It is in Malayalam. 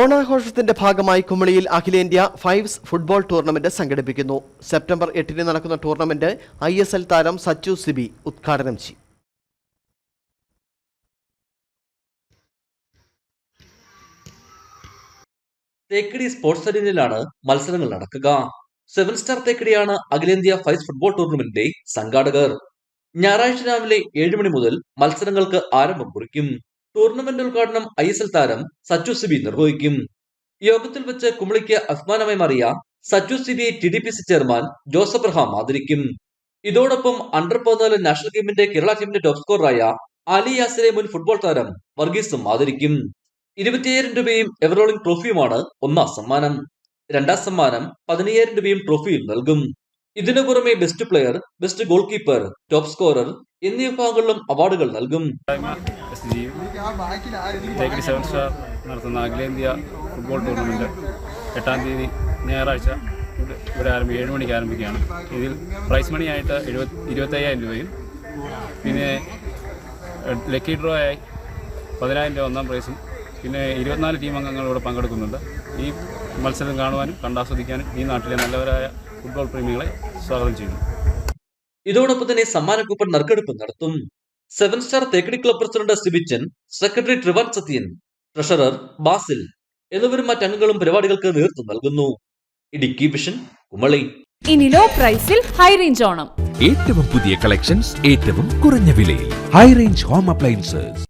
ഓണാഘോഷത്തിന്റെ ഭാഗമായി കുമളിയിൽ അഖിലേന്ത്യാ ഫൈവ്സ് ഫുട്ബോൾ ടൂർണമെന്റ് സംഘടിപ്പിക്കുന്നു. സെപ്റ്റംബർ എട്ടിന് നടക്കുന്ന ടൂർണമെന്റ് ഐ എസ് എൽ താരം സച്ചു സിബി ഉദ്ഘാടനം ചെയ്യും. തേക്കടി സ്പോർട്സ് അരീനയിലാണ് മത്സരങ്ങൾ നടക്കുക. സെവൻ സ്റ്റാർ തേക്കടിയാണ് അഖിലേന്ത്യാ ഫൈവ്സ് ഫുട്ബോൾ ടൂർണമെന്റിന്റെ സംഘാടകർ. ഞായറാഴ്ച രാവിലെ ഏഴ് മണി മുതൽ മത്സരങ്ങൾക്ക് ആരംഭം കുറിക്കും. ടൂർണമെന്റ് ഉദ്ഘാടനം ഐ എസ് എൽ താരം സച്ചു സിബി നിർവഹിക്കും. യോഗത്തിൽ വെച്ച് കുമളിക്ക് അഭിമാനമായി മാറിയ Sachu Sibi T D P C chairman Joseph Abraham ആദരിക്കും. ഇതോടൊപ്പം അണ്ടർ പതിനാല് നാഷണൽ ഗെയിമിന്റെ കേരള ടീമിന്റെ ടോപ്പ് സ്കോറായ അലി യാസിലെ മുൻ ഫുട്ബോൾ താരം വർഗീസും ആദരിക്കും. ഇരുപത്തിയ്യായിരം രൂപയും എവറോളിംഗ് ട്രോഫിയുമാണ് ഒന്നാം സമ്മാനം. രണ്ടാം സമ്മാനം പതിനയ്യായിരം രൂപയും ട്രോഫിയും നൽകും. ഇതിനു പുറമെ best player best goalkeeper top scorer എന്നീ വിഭാഗങ്ങളിലും അവാർഡുകൾ നൽകും. എസ് ചെയ്യും തേക്കടി സെവൻ സ്റ്റാർ നടത്തുന്ന അഖിലേന്ത്യ ഫുട്ബോൾ ടൂർണമെന്റ് എട്ടാം തീയതി ഞായറാഴ്ച ഇവിടെ ആരംഭി ഏഴ് മണിക്ക് ആരംഭിക്കുകയാണ്. ഇതിൽ പ്രൈസ് മണിയായിട്ട് എഴുപത്തി ഇരുപത്തയ്യായിരം രൂപയും പിന്നെ ലക്കി ഡ്രോ ആയി പതിനായിരം രൂപ ഒന്നാം പ്രൈസും പിന്നെ ഇരുപത്തിനാല് ടീം അംഗങ്ങൾ ഇവിടെ പങ്കെടുക്കുന്നുണ്ട്. ഈ മത്സരം കാണുവാനും കണ്ടാസ്വദിക്കാനും ഈ നാട്ടിലെ നല്ലവരായ ഫുട്ബോൾ പ്രേമികളെ സ്വാഗതം ചെയ്യുന്നു. ഇതോടൊപ്പം തന്നെ സമ്മാന കൂപ്പൺ നറുക്കെടുപ്പ് നടത്തും. Seven star Thekkady club president Sibichan secretary Trivan Sathyan treasurer Basil എന്നിവരും മറ്റംഗങ്ങളും പരിപാടികൾക്ക് നേതൃത്വം നൽകുന്നു. ഇടുക്കി വിഷൻ കുമളി. ഇനി ലോ പ്രൈസിൽ ഹൈ റേഞ്ച് ഓണം. ഏറ്റവും പുതിയ കളക്ഷൻസ് ഏറ്റവും കുറഞ്ഞ വിലയിൽ. High range home appliances